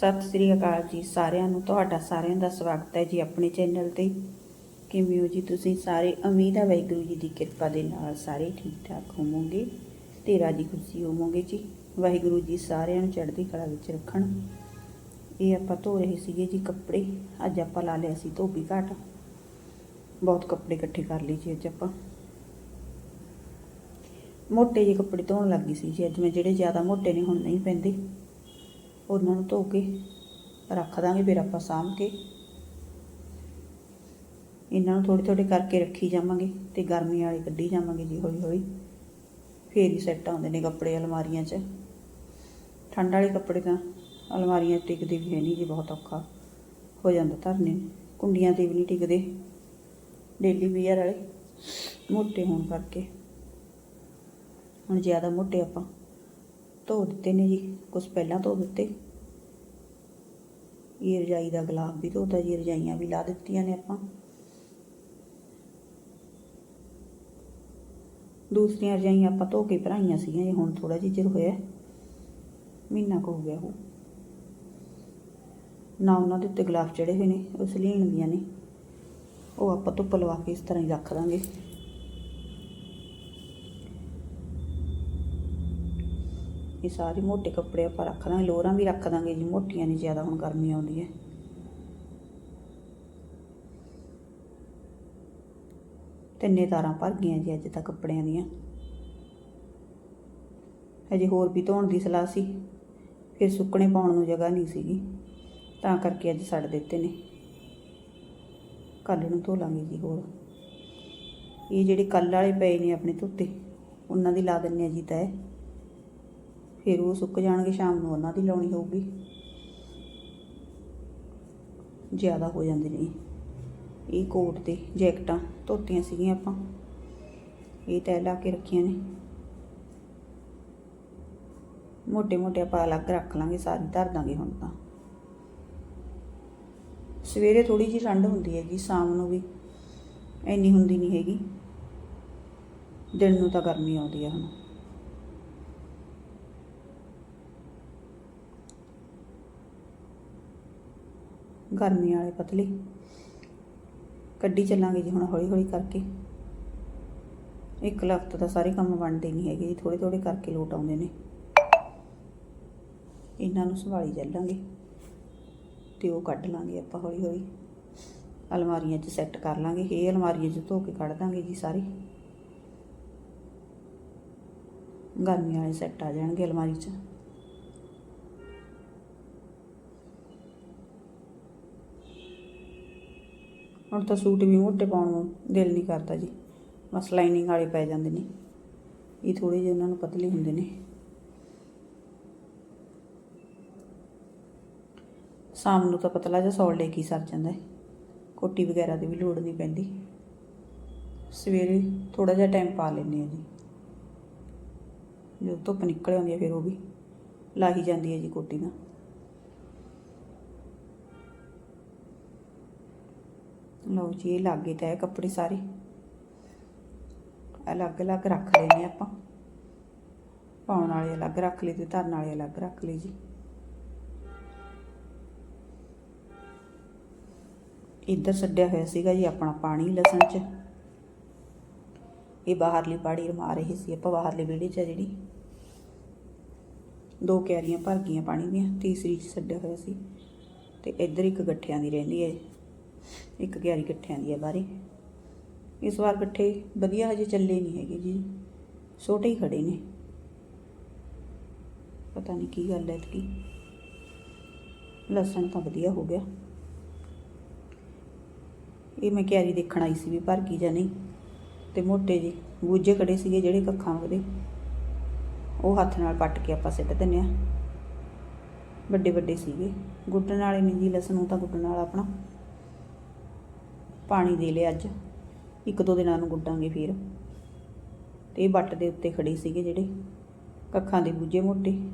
ਸਤਿ ਸ੍ਰੀ ਅਕਾਲ ਜੀ ਸਾਰਿਆਂ ਨੂੰ, ਤੁਹਾਡਾ ਸਾਰਿਆਂ ਦਾ ਸਵਾਗਤ ਹੈ ਜੀ ਆਪਣੇ ਚੈਨਲ ਤੇ। ਕਿਵੇਂ ਹੋ ਜੀ ਤੁਸੀਂ ਸਾਰੇ? ਉਮੀਦ ਹੈ ਵਾਹਿਗੁਰੂ ਜੀ ਦੀ ਕਿਰਪਾ ਦੇ ਨਾਲ ਸਾਰੇ ਠੀਕ ਠਾਕ ਹੋਵੋਗੇ ਤੇ ਰਾਜੀ ਖੁਸ਼ੀ ਹੋਵੋਗੇ ਜੀ। ਵਾਹਿਗੁਰੂ ਜੀ ਸਾਰਿਆਂ ਨੂੰ ਚੜ੍ਹਦੀ ਕਲਾ ਵਿੱਚ ਰੱਖਣ। ਇਹ ਆਪਾਂ ਧੋ ਰਹੇ ਸੀਗੇ ਜੀ ਕੱਪੜੇ। ਅੱਜ ਆਪਾਂ ਲਾ ਲਿਆ ਸੀ ਧੋਬੀ ਘਾਟ। ਬਹੁਤ ਕੱਪੜੇ ਇਕੱਠੇ ਕਰ ਲਈ ਜੀ ਅੱਜ ਆਪਾਂ। ਮੋਟੇ ਜਿਹੇ ਕੱਪੜੇ ਧੋਣ ਲੱਗੀ ਸੀ ਜੀ ਅੱਜ ਮੈਂ, ਜਿਹੜੇ ਜ਼ਿਆਦਾ ਮੋਟੇ ਨੇ ਹੁਣ ਨਹੀਂ ਪੈਂਦੇ। ਉਹਨਾਂ ਨੂੰ ਧੋ ਕੇ ਰੱਖ ਦਾਂਗੇ ਫਿਰ ਆਪਾਂ ਸਾਂਭ ਕੇ। ਇਹਨਾਂ ਨੂੰ ਥੋੜੇ ਥੋੜੇ ਕਰਕੇ ਰੱਖੀ ਜਾਵਾਂਗੇ ਤੇ ਗਰਮੀ ਵਾਲੇ ਕੱਢੀ ਜਾਵਾਂਗੇ ਜੀ ਹੌਲੀ ਹੌਲੀ। ਫੇਰ ਹੀ ਸੈੱਟ ਆਉਂਦੇ ਨੇ ਕੱਪੜੇ ਅਲਮਾਰੀਆਂ 'ਚ। ਠੰਡ ਵਾਲੇ ਕੱਪੜੇ ਤਾਂ ਅਲਮਾਰੀਆਂ 'ਚ ਟਿਕਦੇ ਵੀ ਹੈ ਨਹੀਂ ਜੀ, ਬਹੁਤ ਔਖਾ ਹੋ ਜਾਂਦਾ ਧਰਨੇ ਕੁੰਡੀਆਂ ਤੇ ਵੀ ਨਹੀਂ ਟਿਕਦੇ। ਡੇਲੀ ਵੀਅਰ ਵਾਲੇ ਮੋਟੇ ਹੋਣ ਕਰਕੇ। ਹੁਣ ਜ਼ਿਆਦਾ ਮੋਟੇ ਆਪਾਂ ਧੋ ਦਿੱਤੇ ਨੇ ਜੀ ਕੁਝ ਪਹਿਲਾਂ ਧੋ ਦਿੱਤੇ। ਇਹ ਰਜਾਈ ਦਾ ਗੁਲਾਬ ਵੀ ਧੋਤਾ ਜੀ ਰਜਾਈਆਂ ਵੀ ਲਾ ਦਿੱਤੀਆਂ ਨੇ ਆਪਾਂ। ਦੂਸਰੀਆਂ ਰਜਾਈਆਂ ਆਪਾਂ ਧੋ ਕੇ ਭਰਾਈਆਂ ਸੀਗੀਆਂ ਜੀ ਹੁਣ ਥੋੜਾ ਜਿਹਾ ਚਿਰ ਹੋਇਆ, ਮਹੀਨਾ ਕੁ ਹੋ ਗਿਆ ਉਹ। ਨਾ ਉਹਨਾਂ ਦੇ ਉੱਤੇ ਗਲਾਫ ਚੜੇ ਹੋਏ ਨੇ, ਉਹ ਸਲੀਣ ਦੀਆਂ ਨੇ। ਉਹ ਆਪਾਂ ਧੁੱਪ ਲਵਾ ਕੇ ਇਸ ਤਰ੍ਹਾਂ ਹੀ ਰੱਖ ਦਾਂਗੇ। ਇਹ ਸਾਰੇ ਮੋਟੇ ਕੱਪੜੇ ਆਪਾਂ ਰੱਖ ਦਾਂਗੇ, ਲੋਰਾਂ ਵੀ ਰੱਖ ਦਾਂਗੇ ਜੀ, ਮੋਟੀਆਂ ਨਹੀਂ ਜ਼ਿਆਦਾ ਹੁਣ ਗਰਮੀ ਆਉਂਦੀ ਹੈ। ਤਿੰਨੇ ਤਾਰਾਂ ਭਰ ਗਈਆਂ ਜੀ ਅੱਜ ਤਾਂ ਕੱਪੜਿਆਂ ਦੀਆਂ। ਹਜੇ ਹੋਰ ਵੀ ਧੋਣ ਦੀ ਸਲਾਹ ਸੀ, ਫਿਰ ਸੁੱਕਣੇ ਪਾਉਣ ਨੂੰ ਜਗ੍ਹਾ ਨਹੀਂ ਸੀਗੀ, ਤਾਂ ਕਰਕੇ ਅੱਜ ਛੱਡ ਦਿੱਤੇ ਨੇ। ਕੱਲ ਨੂੰ ਧੋ ਲਾਂਗੇ ਜੀ ਹੋਰ। ਇਹ ਜਿਹੜੇ ਕੱਲ ਵਾਲੇ ਪਏ ਨੇ ਆਪਣੇ ਧੁੱਤੇ, ਉਹਨਾਂ ਦੀ ਲਾ ਦਿੰਨੇ ਆ ਜੀ ਤੈ ਫਿਰ ਉਹ ਸੁੱਕ ਜਾਣਗੇ, ਸ਼ਾਮ ਨੂੰ ਉਹਨਾਂ ਦੀ ਲਾਉਣੀ ਹੋਊਗੀ। ਜ਼ਿਆਦਾ ਹੋ ਜਾਂਦੇ ਨੇ ਇਹ। ਕੋਟ ਤੇ ਜੈਕਟਾਂ ਧੋਤੀਆਂ ਸੀਗੀਆਂ ਆਪਾਂ। ਇਹ ਤੈ ਲਾ ਕੇ ਰੱਖੀਆਂ ਨੇ। ਮੋਟੇ ਮੋਟੇ ਆਪਾਂ ਅਲੱਗ ਰੱਖ ਲਾਂਗੇ, ਸਾਰੀ ਧਰ ਦਾਂਗੇ ਹੁਣ ਤਾਂ। ਸਵੇਰੇ ਥੋੜੀ ਜਿਹੀ ਠੰਡ ਹੁੰਦੀ ਹੈ ਜੀ ਸ਼ਾਮ ਨੂੰ ਵੀ ਇੰਨੀ ਹੁੰਦੀ ਨਹੀਂ ਹੈਗੀ। ਦਿਨ ਨੂੰ ਤਾਂ ਗਰਮੀ ਆਉਂਦੀ ਹੈ ਹੁਣ। ਗਰਮੀ ਵਾਲੇ ਪਤਲੇ। ਕੱਢੀ ਚੱਲਾਂਗੇ ਜੀ ਹੁਣ ਹੌਲੀ ਹੌਲੀ ਕਰਕੇ। ਇੱਕ ਲਖਤ ਦਾ ਸਾਰੇ ਕੰਮ ਬਣਦੇ ਨਹੀਂ ਹੈਗੇ ਜੀ ਥੋੜੇ ਥੋੜੇ ਕਰਕੇ ਲੋਟ ਆਉਂਦੇ ਨੇ। ਇਹਨਾਂ ਨੂੰ ਸੰਭਾਲੀ ਚੱਲਾਂਗੇ ਤੇ ਉਹ ਕੱਢ ਲਾਂਗੇ ਆਪਾਂ ਹੌਲੀ ਹੌਲੀ। ਅਲਮਾਰੀਆਂ 'ਚ ਸੈੱਟ ਕਰ ਲਾਂਗੇ, ਇਹ ਅਲਮਾਰੀਆਂ 'ਚ ਧੋ ਕੇ ਕੱਢ ਦਾਂਗੇ ਜੀ ਸਾਰੇ। ਗਰਮੀ ਵਾਲੇ ਸੈੱਟ ਆ ਜਾਣਗੇ ਅਲਮਾਰੀ 'ਚ। ਹੁਣ ਤਾਂ ਸੂਟ ਵੀ ਮੋਟੇ ਪਾਉਣ ਨੂੰ ਦਿਲ ਨਹੀਂ ਕਰਦਾ ਜੀ। ਬਸ ਲਾਈਨਿੰਗ ਵਾਲੇ ਪੈ ਜਾਂਦੇ ਨੇ। ਇਹ ਥੋੜੇ ਜਿਹੇ ਉਹਨਾਂ ਨੂੰ ਪਤਲੇ ਹੁੰਦੇ ਨੇ। ਸ਼ਾਮ ਨੂੰ ਤਾਂ ਪਤਲਾ ਜਿਹਾ ਸੌਲ ਲੈ ਕੇ ਸਰ ਜਾਂਦਾ ਹੈ। ਕੋਟੀ ਵਗੈਰਾ ਦੀ ਵੀ ਲੋੜ ਨਹੀਂ ਪੈਂਦੀ। ਸਵੇਰੇ ਥੋੜਾ ਜਿਹਾ ਟਾਈਮ ਪਾ ਲੈਂਦੇ ਆ ਜੀ। ਜਦੋਂ ਧੁੱਪ ਨਿਕਲ ਆਉਂਦੀ ਹੈ ਫਿਰ ਉਹ ਵੀ ਲਾਹੀ ਜਾਂਦੀ ਹੈ ਜੀ ਕੋਟੀ ਨਾਲ। ਲਓ ਜੀ, ਇਹ ਲੱਗੇ ਤਾਂ ਇਹ ਕੱਪੜੇ ਸਾਰੇ। ਅਲੱਗ-ਅਲੱਗ ਰੱਖ ਲੈਨੇ ਆਪਾਂ। ਪਾਉਣ ਵਾਲੇ ਅਲੱਗ ਰੱਖ ਲਈ ਤੇ ਧਰਨ ਵਾਲੇ ਅਲੱਗ ਰੱਖ ਲਏ ਜੀ। ਇੱਧਰ ਛੱਡਿਆ ਹੋਇਆ ਸੀਗਾ ਜੀ ਆਪਣਾ ਪਾਣੀ ਲਸਣ ਚ। ਇਹ ਬਾਹਰਲੀ ਪਾੜੀ ਰਮਾ ਰਹੀ ਸੀ ਆਪਾਂ, ਬਾਹਰਲੇ ਵਿਹੜੇ ਚ ਆ ਜਿਹੜੀ। ਦੋ ਕਿਆਰੀਆਂ ਭਰ ਗਈਆਂ ਪਾਣੀ ਦੀਆਂ, ਤੀਸਰੀ ਚ ਛੱਡਿਆ ਹੋਇਆ ਸੀ। ਤੇ ਇੱਧਰ ਇੱਕ ਗੱਠਿਆਂ ਦੀ ਰਹਿੰਦੀ ਹੈ। ਇੱਕ ਕਿਆਰੀ ਗੱਠਿਆਂ ਦੀ ਹੈ ਬਾਰੇ। ਇਸ ਵਾਰ ਗੱਠੇ ਵਧੀਆ ਹਜੇ ਚੱਲੇ ਨਹੀਂ ਹੈਗੇ ਜੀ। ਛੋਟੇ ਹੀ ਖੜੇ ਨੇ। ਪਤਾ ਨਹੀਂ ਕੀ ਗੱਲ ਹੈ ਇਤਕੀ। ਲਸਣ ਤਾਂ ਵਧੀਆ ਹੋ ਗਿਆ। ਇਹ ਮੈਂ ਕਿਆਰੀ ਦੇਖਣ ਆਈ ਸੀ ਵੀ ਭਰ ਗਈ ਜਾਂ ਨਹੀਂ। ਤੇ ਮੋਟੇ ਜੀ ਬੂਝੇ ਖੜੇ ਸੀਗੇ ਜਿਹੜੇ ਕੱਖਾਂ ਉਹਦੇ ਉਹ ਹੱਥ ਨਾਲ ਪੱਟ ਕੇ ਆਪਾਂ ਸਿੱਟ ਦਿੰਨੇ ਆ ਵੱਡੇ ਵੱਡੇ ਸੀਗੇ। ਗੁੱਟਣ ਵਾਲੇ ਨਹੀਂ ਜੀ ਲਸਣ ਉਹ ਤਾਂ ਗੁੱਟਣ ਵਾਲਾ ਆਪਣਾ। ਪਾਣੀ ਦੇ ਲਿਆ ਅੱਜ। ਇੱਕ ਦੋ ਦਿਨਾਂ ਨੂੰ ਗੁੱਡਾਂਗੇ ਫਿਰ। ਤੇ ਇਹ ਬੱਟ ਦੇ ਉੱਤੇ ਖੜੇ ਸੀਗੇ ਜਿਹੜੇ। ਕੱਖਾਂ ਦੇ ਬੂਝੇ ਮੋਟੇ।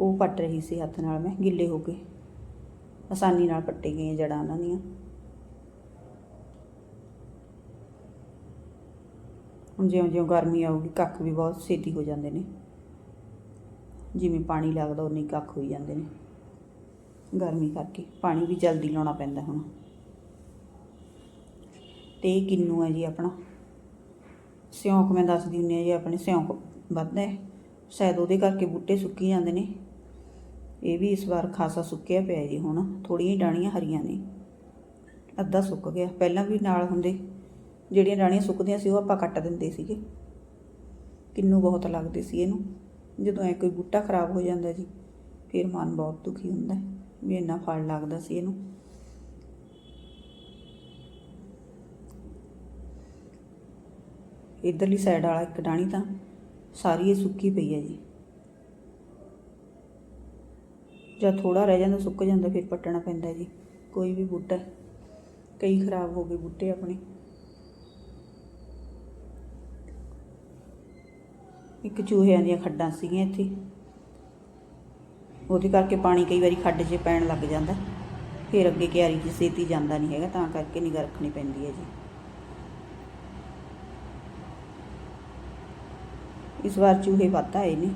ਉਹ ਪੱਟ ਰਹੀ ਸੀ ਹੱਥ ਨਾਲ ਮੈਂ, ਗਿੱਲੇ ਹੋ ਕੇ। ਆਸਾਨੀ ਨਾਲ ਪੱਟੇ ਗਏ ਜੜਾਂ ਉਹਨਾਂ ਦੀਆਂ। ਹੁਣ ਜਿਉਂ ਜਿਉਂ ਗਰਮੀ ਆਊਗੀ, ਕੱਖ ਵੀ ਬਹੁਤ ਛੇਤੀ ਹੋ ਜਾਂਦੇ ਨੇ। ਜਿਵੇਂ ਪਾਣੀ ਲੱਗਦਾ, ਉਨੀ ਕੱਖ ਹੋਈ ਜਾਂਦੇ ਨੇ। ਗਰਮੀ ਕਰਕੇ ਪਾਣੀ ਵੀ ਜਲਦੀ ਲਾਉਣਾ ਪੈਂਦਾ ਹੁਣ। ਤੇ ਇਹ ਕਿੰਨੂ ਹੈ ਜੀ ਆਪਣਾ? ਸਿਉਂਕ ਮੈਂ ਦੱਸਦੀ ਹੁੰਦੀ ਹਾਂ ਜੀ, ਆਪਣੇ ਸਿਉਂਕ ਵੱਧਦਾ ਹੈ। ਸ਼ਾਇਦ ਉਹਦੇ ਕਰਕੇ ਬੂਟੇ ਸੁੱਕੀ ਜਾਂਦੇ ਨੇ। ਇਹ ਵੀ ਇਸ ਵਾਰ ਖਾਸਾ ਸੁੱਕਿਆ ਪਿਆ ਜੀ ਹੁਣ। ਥੋੜੀਆਂ ਡਾਣੀਆਂ ਹਰੀਆਂ ਨੇ। ਅੱਧਾ ਸੁੱਕ ਗਿਆ। ਪਹਿਲਾਂ ਵੀ ਨਾਲ ਹੁੰਦੇ। ਜਿਹੜੀਆਂ ਡਾਣੀਆਂ ਸੁੱਕਦੀਆਂ ਸੀ, ਉਹ ਆਪਾਂ ਕੱਟ ਦਿੰਦੇ ਸੀਗੇ। ਕਿੰਨੂ ਬਹੁਤ ਲੱਗਦੇ ਸੀ ਇਹਨੂੰ। ਜਦੋਂ ਐ ਕੋਈ ਬੂਟਾ ਖਰਾਬ ਹੋ ਜਾਂਦਾ ਜੀ, ਫਿਰ ਮਨ ਬਹੁਤ ਦੁਖੀ ਹੁੰਦਾ ਵੀ ਇੰਨਾ ਫਲ ਲੱਗਦਾ ਸੀ ਇਹਨੂੰ। ਇਧਰਲੀ ਸਾਈਡ ਵਾਲਾ ਇੱਕ ਡਾਣੀ ਤਾਂ ਸਾਰੀ ਇਹ ਸੁੱਕੀ ਪਈ ਹੈ ਜੀ। ਜਦ ਥੋੜਾ ਰਹਿ ਜਾਂਦਾ, ਸੁੱਕ ਜਾਂਦਾ, ਫਿਰ ਪੱਟਣਾ ਪੈਂਦਾ ਜੀ। ਕੋਈ ਵੀ ਬੂਟਾ ਕਈ ਖਰਾਬ ਹੋ ਗਏ ਬੂਟੇ ਆਪਣੇ। ਇੱਕ ਚੂਹਿਆਂ ਦੀਆਂ ਖੱਡਾਂ ਸੀਗੀਆਂ ਇੱਥੇ। ਉਹਦੇ ਕਰਕੇ ਪਾਣੀ ਕਈ ਵਾਰੀ ਖੱਡ 'ਚ ਪੈਣ ਲੱਗ ਜਾਂਦਾ। ਫਿਰ ਅੱਗੇ ਕਿਆਰੀ 'ਚ ਸੇਤੀ ਜਾਂਦਾ ਨਹੀਂ ਹੈਗਾ, ਤਾਂ ਕਰਕੇ ਨਿਗਾਹ ਰੱਖਣੀ ਪੈਂਦੀ ਹੈ ਜੀ। ਇਸ ਵਾਰ ਚੂਹੇ ਵੱਧ ਆਏ ਨੇ।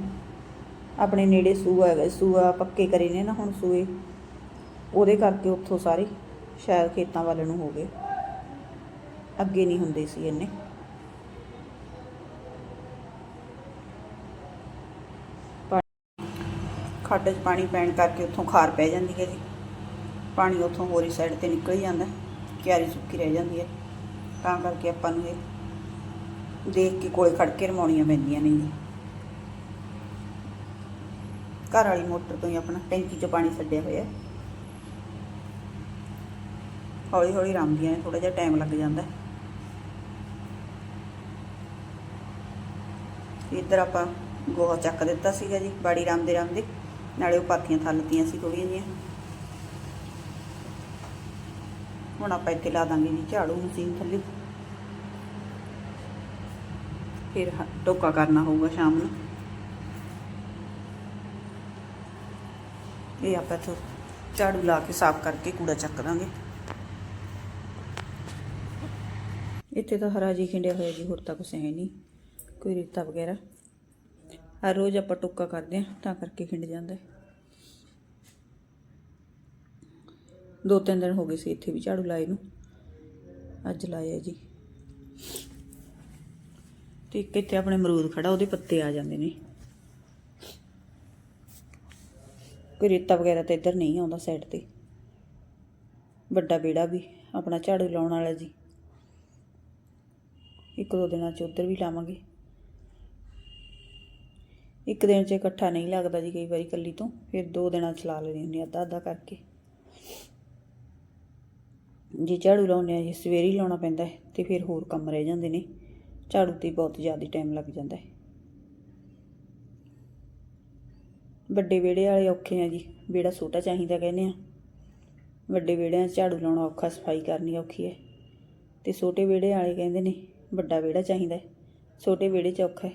ਆਪਣੇ ਨੇੜੇ ਸੂਆ ਹੈਗਾ, ਸੂਆ ਪੱਕੇ ਕਰੇ ਨੇ ਨਾ ਹੁਣ ਸੂਏ। ਉਹਦੇ ਕਰਕੇ ਉੱਥੋਂ ਸਾਰੇ ਸ਼ਾਇਦ ਖੇਤਾਂ ਵੱਲ ਨੂੰ ਹੋ ਗਏ। ਅੱਗੇ ਨਹੀਂ ਹੁੰਦੇ ਸੀ ਇੰਨੇ। ਖੱਡ 'ਚ ਪਾਣੀ ਪੈਣ ਕਰਕੇ ਉੱਥੋਂ ਖਾਰ ਪੈ ਜਾਂਦੀ ਹੈ ਜੀ। ਪਾਣੀ ਉੱਥੋਂ ਹੋਰੀ ਸਾਈਡ ਤੇ ਨਿਕਲ ਹੀ ਜਾਂਦਾ, ਕਿਆਰੀ ਸੁੱਕੀ ਰਹਿ ਜਾਂਦੀ ਹੈ। ਤਾਂ ਕਰਕੇ ਆਪਾਂ ਨੂੰ ਇਹ ਦੇਖ ਕੇ ਕੋਲੇ ਖੜ ਕੇ ਰਮਾਉਣੀਆਂ ਪੈਂਦੀਆਂ ਨੇ ਜੀ। ਘਰ ਵਾਲੀ ਮੋਟਰ ਤੋਂ ਹੀ ਆਪਣਾ ਟੈਂਕੀ 'ਚ ਪਾਣੀ ਛੱਡਿਆ ਹੋਇਆ। ਹੌਲੀ ਹੌਲੀ ਰਮਦੀਆਂ ਨੇ ਥੋੜਾ ਜਿਹਾ ਟਾਈਮ ਲੱਗ ਜਾਂਦਾ। ਇੱਧਰ ਆਪਾਂ ਗੋਹਾ ਚੱਕ ਦਿੱਤਾ ਸੀਗਾ ਜੀ, ਬਾੜੀ ਰਾਮਦੇ ਰਾਮਦੇ ਨਾਲੇ ਉਹ ਪਾਥੀਆਂ ਥੱਲਤੀਆਂ ਸੀ ਥੋੜੀਆਂ ਜਿਹੀਆਂ। ਹੁਣ ਆਪਾਂ ਇੱਥੇ ਲਾ ਦਾਂਗੇ ਜੀ, ਝਾੜੂ ਮਸ਼ੀਨ ਥੱਲੇ। ਫਿਰ ਹ- ਟੋਕਾ ਕਰਨਾ ਹੋਊਗਾ ਸ਼ਾਮ ਨੂੰ। ਇਹ ਆਪਾਂ ਇੱਥੋਂ ਝਾੜੂ ਲਾ ਕੇ ਸਾਫ਼ ਕਰਕੇ ਕੂੜਾ ਚੱਕ ਦਾਂਗੇ। ਇੱਥੇ ਤਾਂ ਹਰਾ ਜੀ ਖਿੰਡਿਆ ਹੋਇਆ ਜੀ, ਹੋਰ ਤਾਂ ਕੁਛ ਹੈ ਨਹੀਂ। ਕੋਈ ਰੇਤਾ ਵਗੈਰਾ। ਹਰ ਰੋਜ਼ ਆਪਾਂ ਟੋਕਾ ਕਰਦੇ ਹਾਂ, ਤਾਂ ਕਰਕੇ ਖਿੰਡ ਜਾਂਦਾ ਦੋ ਤਿੰਨ ਦਿਨ ਹੋ ਗਏ ਸੀ ਇੱਥੇ ਵੀ ਝਾੜੂ ਲਾਏ ਨੂੰ। ਅੱਜ ਲਾਇਆ ਜੀ। ਤੇ ਇੱਕ ਇੱਥੇ ਆਪਣੇ ਅਮਰੂਦ ਖੜਾ, ਉਹਦੇ ਪੱਤੇ ਆ ਜਾਂਦੇ ਨੇ। ਕੋਈ ਰੇਤਾ ਵਗੈਰਾ ਤਾਂ ਇੱਧਰ ਨਹੀਂ ਆਉਂਦਾ ਸਾਈਡ ਤੇ। ਵੱਡਾ ਬੇੜਾ ਵੀ, ਆਪਣਾ ਝਾੜੂ ਲਾਉਣ ਵਾਲਾ ਜੀ। ਇੱਕ ਦੋ ਦਿਨਾਂ ਚ ਉੱਧਰ ਵੀ ਲਾਵਾਂਗੇ। ਇੱਕ ਦਿਨ ਚ ਇਕੱਠਾ ਨਹੀਂ ਲੱਗਦਾ ਜੀ ਕਈ ਵਾਰੀ ਕੱਲੀ ਤੋਂ, ਫਿਰ ਦੋ ਦਿਨਾਂ ਚ ਲਾ ਲੈਣੀ ਹੁੰਦੀ ਅੱਧਾ ਅੱਧਾ ਕਰਕੇ। ਜੇ ਝਾੜੂ ਲਾਉਂਦੇ ਆ, ਜੀ ਸਵੇਰੇ ਹੀ ਲਾਉਣਾ ਪੈਂਦਾ ਹੈ, ਤੇ ਫਿਰ ਹੋਰ ਕੰਮ ਰਹਿ ਜਾਂਦੇ ਨੇ। ਝਾੜੂ ਤੇ ਬਹੁਤ ਜ਼ਿਆਦਾ ਟਾਈਮ ਲੱਗ ਜਾਂਦਾ ਹੈ। ਵੱਡੇ ਵਿਹੜੇ ਵਾਲੇ ਔਖੇ ਆ ਜੀ। ਵਿਹੜਾ ਛੋਟਾ ਚਾਹੀਦਾ ਕਹਿੰਦੇ ਆ। ਵੱਡੇ ਵਿਹੜਿਆਂ 'ਚ ਝਾੜੂ ਲਾਉਣਾ ਔਖਾ, ਸਫ਼ਾਈ ਕਰਨੀ ਔਖੀ ਹੈ। ਤੇ ਛੋਟੇ ਵਿਹੜੇ ਵਾਲੇ ਕਹਿੰਦੇ ਨੇ, ਵੱਡਾ ਵਿਹੜਾ ਚਾਹੀਦਾ ਹੈ। ਛੋਟੇ ਵਿਹੜੇ 'ਚ ਔਖਾ ਹੈ।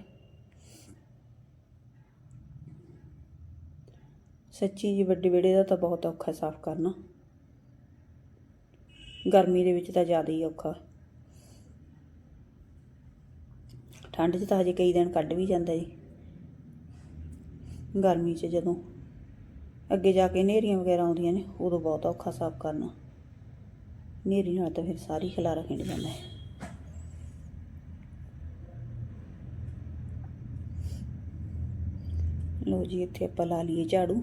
ਸੱਚੀ ਜੀ ਵੱਡੇ ਵਿਹੜੇ ਦਾ ਤਾਂ ਬਹੁਤ ਔਖਾ, ਸਾਫ਼ ਕਰਨਾ। ਗਰਮੀ ਦੇ ਵਿੱਚ ਤਾਂ ਜ਼ਿਆਦਾ ਹੀ ਔਖਾ। ਠੰਡ 'ਚ ਤਾਂ ਹਜੇ ਕਈ ਦਿਨ ਕੱਢ ਵੀ ਜਾਂਦਾ ਜੀ। ਗਰਮੀ 'ਚ ਜਦੋਂ ਅੱਗੇ ਜਾ ਕੇ ਹਨੇਰੀਆਂ ਵਗੈਰਾ ਆਉਂਦੀਆਂ ਨੇ, ਉਦੋਂ ਬਹੁਤ ਔਖਾ ਸਾਫ਼ ਕਰਨਾ। ਹਨੇਰੀ ਨਾਲ ਤਾਂ ਫਿਰ ਸਾਰੀ ਖਲਾਰਾ ਖਿੰਡ ਜਾਂਦਾ ਹੈ। ਲੋ ਜੀ, ਇੱਥੇ ਆਪਾਂ ਲਾ ਲਈਏ ਝਾੜੂ।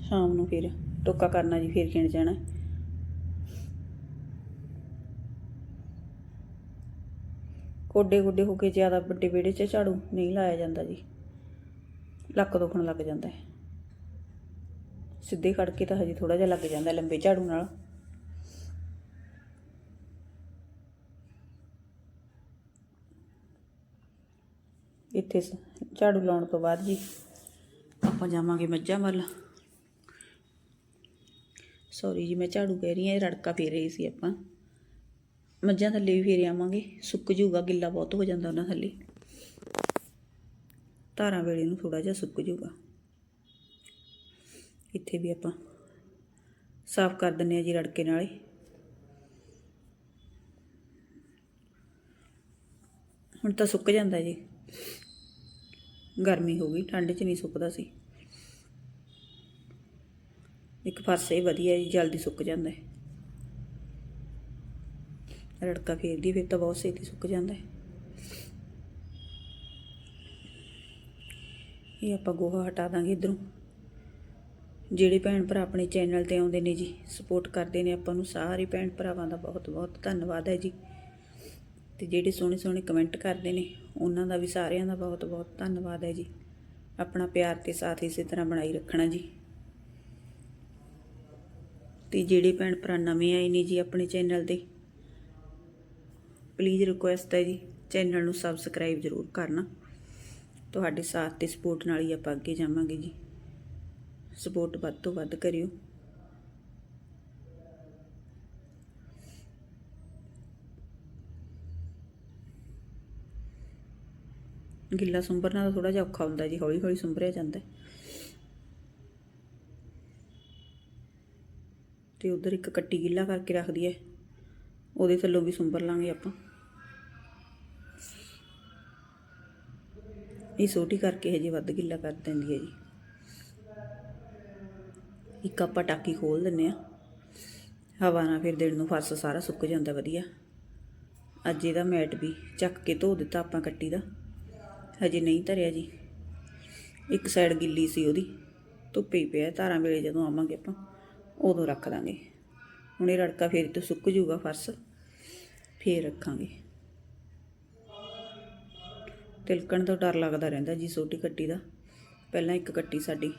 ਸ਼ਾਮ ਨੂੰ ਫਿਰ ਟੋਕਾ ਕਰਨਾ ਜੀ, ਫਿਰ ਖਿੰਡ ਜਾਣਾ। ਕੋਡੇ ਕੋਡੇ ਹੋ ਕੇ ਜ਼ਿਆਦਾ ਵੱਡੇ ਵਿਹੜੇ 'ਚ ਝਾੜੂ ਨਹੀਂ ਲਾਇਆ ਜਾਂਦਾ ਜੀ। ਲੱਕ ਦੁਖਣ ਲੱਗ ਜਾਂਦਾ ਹੈ। ਸਿੱਧੇ ਖੜ ਕੇ ਤਾਂ ਹਜੇ ਥੋੜਾ ਜਿਹਾ ਲੱਗ ਜਾਂਦਾ ਲੰਬੇ ਝਾੜੂ ਨਾਲ। ਇੱਥੇ ਝਾੜੂ ਲਾਉਣ ਤੋਂ ਬਾਅਦ ਜੀ ਆਪਾਂ ਜਾਵਾਂਗੇ ਮੱਝਾਂ ਵੱਲ। ਸੌਰੀ ਜੀ, ਮੈਂ ਝਾੜੂ ਕਹਿ ਰਹੀ ਹਾਂ, ਇਹ ਰੜਕਾ ਫੇਰ ਰਹੀ ਸੀ ਆਪਾਂ। ਮੱਝਾਂ ਥੱਲੇ ਵੀ ਫੇਰ ਆਵਾਂਗੇ। ਸੁੱਕ ਜੂਗਾ ਗਿੱਲਾ ਬਹੁਤ ਹੋ ਜਾਂਦਾ ਉਹਨਾਂ ਥੱਲੇ। ਧਾਰਾਂ ਵੇਲੇ ਨੂੰ ਥੋੜਾ ਜਿਹਾ ਸੁੱਕ ਜੂਗਾ ਇੱਥੇ ਵੀ ਆਪਾਂ ਸਾਫ਼ ਕਰ ਦਿੰਨੇ ਆ ਜੀ ਰੜਕੇ ਨਾਲੇ। ਹੁਣ ਤਾਂ ਸੁੱਕ ਜਾਂਦਾ ਜੀ। ਗਰਮੀ ਹੋ ਗਈ, ਠੰਡ 'ਚ ਨਹੀਂ ਸੁੱਕਦਾ ਸੀ। ਇੱਕ ਫਰਸ਼ ਇਹ ਵਧੀਆ ਜੀ, ਜਲਦੀ ਸੁੱਕ ਜਾਂਦਾ ਹੈ। ਰੜਕਾ ਫੇਰਦੀ ਫਿਰ ਤਾਂ ਬਹੁਤ ਛੇਤੀ ਸੁੱਕ ਜਾਂਦਾ ਹੈ। ਇਹ ਆਪਾਂ ਗੋਹਾ ਹਟਾ ਦਾਂਗੇ ਇਧਰੋਂ। ਜਿਹੜੇ ਭੈਣ ਭਰਾ ਆਪਣੇ ਚੈਨਲ ਤੇ ਆਉਂਦੇ ਨੇ ਜੀ ਸਪੋਰਟ ਕਰਦੇ ਨੇ ਆਪਾਂ ਨੂੰ, ਸਾਰੇ ਭੈਣ ਭਰਾਵਾਂ ਦਾ ਬਹੁਤ ਬਹੁਤ ਧੰਨਵਾਦ ਹੈ ਜੀ। ਤੇ ਜਿਹੜੇ ਸੋਹਣੇ ਸੋਹਣੇ ਕਮੈਂਟ ਕਰਦੇ ਨੇ, ਉਹਨਾਂ ਦਾ ਵੀ ਸਾਰਿਆਂ ਦਾ ਬਹੁਤ ਬਹੁਤ ਧੰਨਵਾਦ ਹੈ ਜੀ। ਆਪਣਾ ਪਿਆਰ ਤੇ ਸਾਥ ਇਸੇ ਤਰ੍ਹਾਂ ਬਣਾਈ ਰੱਖਣਾ ਜੀ। ਤੇ ਜਿਹੜੇ ਭੈਣ ਭਰਾ ਨਵੇਂ ਆਏ ਨੇ ਜੀ ਆਪਣੇ ਚੈਨਲ ਤੇ ਪਲੀਜ਼ ਰਿਕੁਐਸਟ ਹੈ ਜੀ ਚੈਨਲ ਨੂੰ ਸਬਸਕ੍ਰਾਈਬ ਜ਼ਰੂਰ ਕਰਨਾ। ਤੁਹਾਡੇ ਸਾਥ ਤੇ ਸਪੋਰਟ ਨਾਲ ਹੀ ਆਪਾਂ ਅੱਗੇ ਜਾਵਾਂਗੇ ਜੀ। ਸਪੋਰਟ ਵੱਧ ਤੋਂ ਵੱਧ ਕਰਿਓ। ਗਿੱਲਾ ਸੁੰਬਰਨਾ ਤਾਂ ਥੋੜਾ ਜਿਹਾ ਔਖਾ ਹੁੰਦਾ ਜੀ ਹੌਲੀ ਹੌਲੀ ਸੁੰਬਰਿਆ ਜਾਂਦਾ ਹੈ। ਤੇ ਉਧਰ ਇੱਕ ਕੱਟੀ ਗਿੱਲਾ ਕਰਕੇ ਰੱਖਦੀ ਹੈ ਉਹਦੇ ਥੱਲੋਂ ਵੀ ਸੁੰਬਰ ਲਾਂਗੇ ਆਪਾਂ। ਇਹ ਛੋਟੀ ਕਰਕੇ ਹਜੇ ਵੱਧ ਗਿੱਲਾ ਕਰ ਦਿੰਦੀ ਹੈ ਜੀ। ਇੱਕ ਆਪਾਂ ਟਾਕੀ ਖੋਲ ਦਿੰਨੇ ਆ ਹਵਾ ਨਾਲ ਫਿਰ ਦਿਨ ਨੂੰ ਫਰਸ਼ ਸਾਰਾ ਸੁੱਕ ਜਾਂਦਾ ਵਧੀਆ। ਅੱਜ ਇਹਦਾ ਮੈਟ ਵੀ ਚੱਕ ਕੇ ਧੋ ਦਿੱਤਾ ਆਪਾਂ ਕੱਟੀ ਦਾ। ਹਜੇ ਨਹੀਂ ਧਰਿਆ ਜੀ। ਇੱਕ ਸਾਈਡ ਗਿੱਲੀ ਸੀ ਉਹਦੀ। ਧੁੱਪੇ ਹੀ ਪਿਆ, ਧਾਰਾਂ ਵੇਲੇ ਜਦੋਂ ਆਵਾਂਗੇ ਆਪਾਂ, ਉਦੋਂ ਰੱਖ ਦਾਂਗੇ। ਹੁਣ ਇਹ ਰੜਕਾ ਫੇਰ ਤੋਂ ਸੁੱਕ ਜੂਗਾ ਫਰਸ਼। ਫੇਰ ਰੱਖਾਂਗੇ। ਤਿਲਕਣ ਤੋਂ ਡਰ ਲੱਗਦਾ ਰਹਿੰਦਾ ਜੀ ਛੋਟੀ ਕੱਟੀ ਦਾ। ਪਹਿਲਾਂ ਇੱਕ ਕੱਟੀ ਸਾਡੀ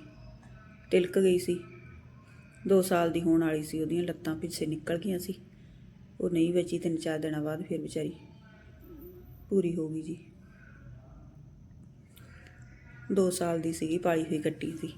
ਤਿਲਕ ਗਈ ਸੀ। 2 ਸਾਲ ਦੀ ਹੋਣ ਵਾਲੀ ਸੀ, ਉਹਦੀਆਂ ਲੱਤਾਂ ਪਿੱਛੇ ਨਿਕਲ ਗਈਆਂ ਸੀ। ਉਹ ਨਹੀਂ ਬਚੀ, ਤਿੰਨ ਚਾਰ ਦਿਨਾਂ ਬਾਅਦ ਫਿਰ ਵਿਚਾਰੀ ਪੂਰੀ ਹੋ ਗਈ ਜੀ। 2 ਸਾਲ ਦੀ ਸੀਗੀ, ਪਾਲੀ ਹੋਈ ਕੱਟੀ ਸੀ।